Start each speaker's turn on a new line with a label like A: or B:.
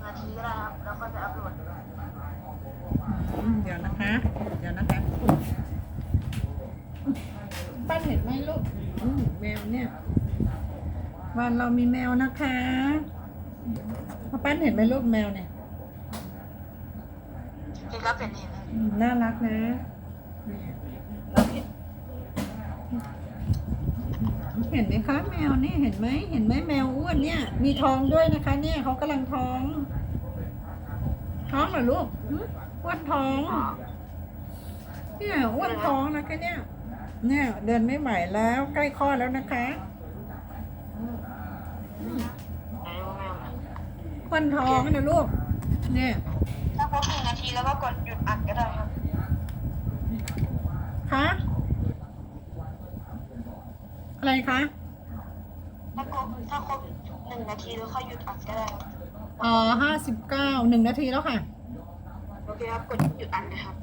A: งนาทีก็ได้ครับ แล้วก็จะอัพโหลด
B: อืมเดี๋ยวนะคะ เดี๋ยวนะคะป้านเห็นไหมลูกอืมแมวเนี่ยวันเรามีแมวนะคะพ่อป้านเห็นไหมลูกแมวเนี่ย
A: เห็นครับเห็นเห็น
B: อืมน่ารักนะเนี่ยเราเห็น เห็นไหมคะแมวนี่เห็นไหมเห็นไหมแมวอ้วนเนี่ย มีท้องด้วยนะคะ เนี่ยเขากำลังท้อง ท้องเหรอลูกอ้วนท้องเนี่ยอ้วนท้องนะคะเนี่ย เนี่ย เดินไม่ไหวแล้วใกล้คลอดแล้วนะคะ
A: อย
B: อ้วนท้องนะลูก เนี่ย
A: ถ้าครบหนึ่งนาทีแล้วก็กดหยุดอัดก็ได้ครับ
B: คะ อะไรคะ
A: ถ้าครบถ้าครบหนึ่งนาทีแล้วค่อยหยุดอัดก็ได้ครับ
B: อ๋อห้าสิบเก้าหนึ่งนาทีแล้วค่ะ
A: โอเคครับ กดหยุดอัดนะครับ